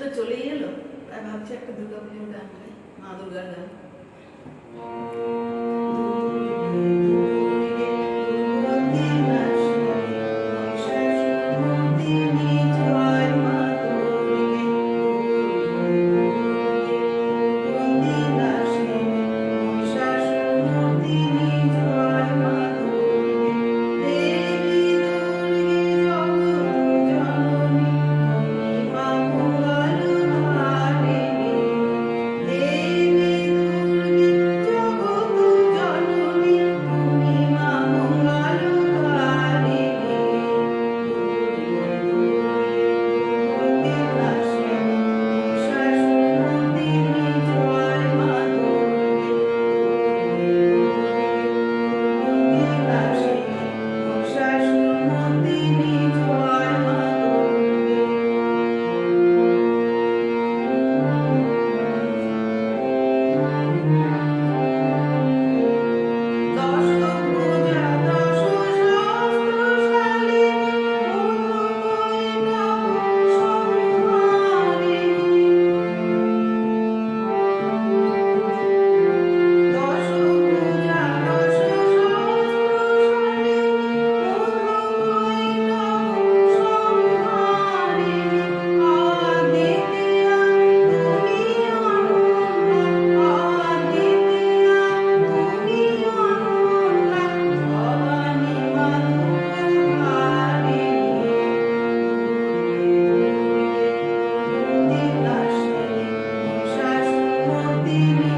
তো চলেই এলো। তাই ভাবছি একটা দুর্গা পুজোর গান মা দুর্গার গান। Amen.